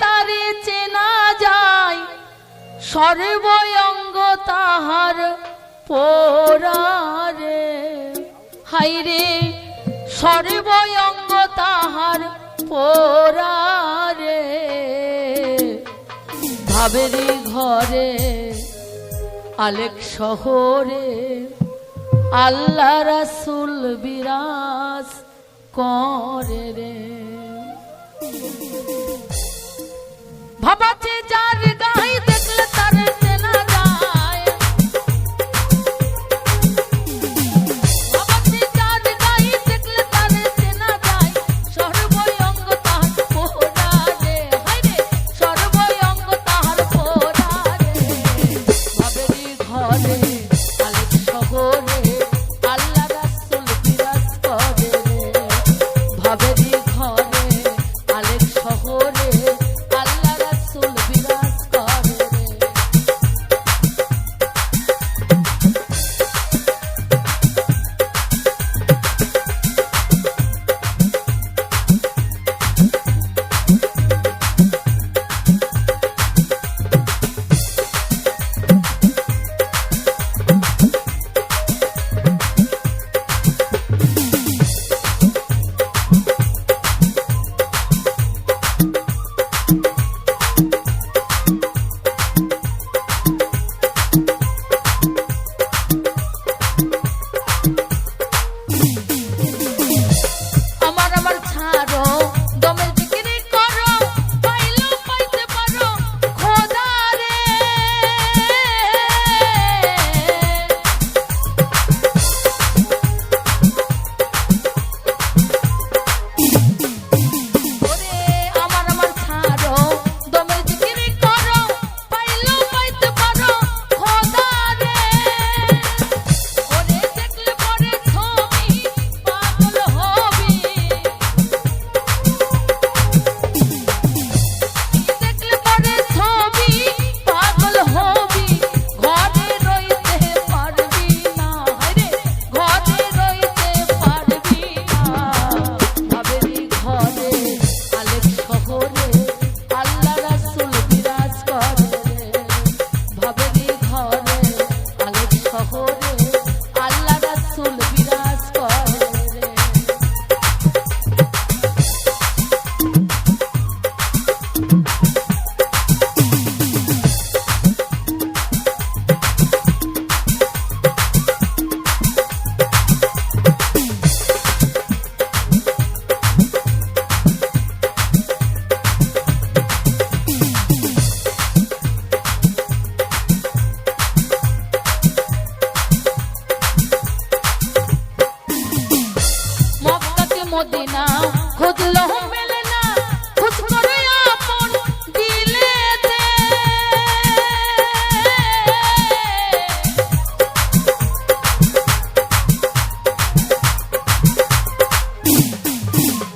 তারে চেনা যায় সর্বঙ্গ তাহার পোড়ারে হাইরে সর্বঙ্গ তাহার পোড়ারে ভাবেরে ঘরে, আলেক শহরে, আল্লাহ রাসুল বিরাজ করে রে। ভবাচে যার গাই Boom.